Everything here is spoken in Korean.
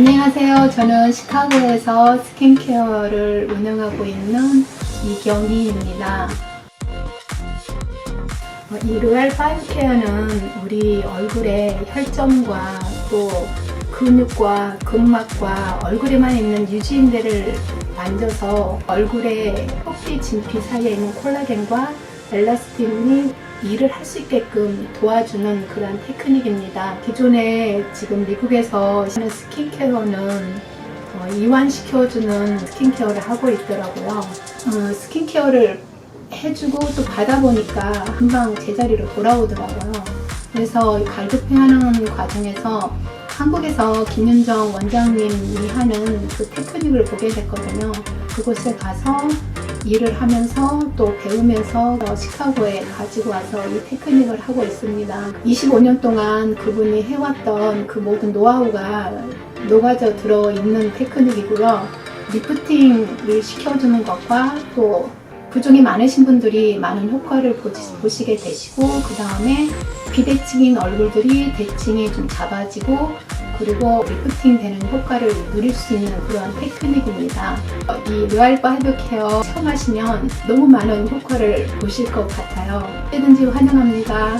안녕하세요. 저는 시카고에서 스킨케어를 운영하고 있는 이경희입니다. 어, 이 로얄 파이브 케어는 우리 얼굴의 혈점과 또 근육과 근막과 얼굴에만 있는 유지인대를 만져서 얼굴의 뼈피 진피 사이에 있는 콜라겐과 엘라스틴이 일을 할 수 있게끔 도와주는 그런 테크닉입니다. 기존에 지금 미국에서 하는 스킨케어는 어, 이완시켜주는 스킨케어를 하고 있더라고요. 어, 스킨케어를 해주고 또 받아보니까 금방 제자리로 돌아오더라고요. 그래서 갈급해하는 과정에서 한국에서 김윤정 원장님이 하는 그 테크닉을 보게 됐거든요. 그곳에 가서 일을 하면서 또 배우면서 어, 시카고에 가지고 와서 이 테크닉을 하고 있습니다. 25년 동안 그분이 해왔던 그 모든 노하우가 녹아져 들어 있는 테크닉이고요. 리프팅을 시켜주는 것과 또 부종이 많으신 분들이 많은 효과를 보시, 보시게 되시고 그 다음에 비대칭인 얼굴들이 대칭이 좀 잡아지고 그리고 리프팅 되는 효과를 누릴 수 있는 그런 테크닉입니다. 어, 이 로얄 바이브 케어 처음 하시면 너무 많은 효과를 보실 것 같아요. 언제든지 환영합니다.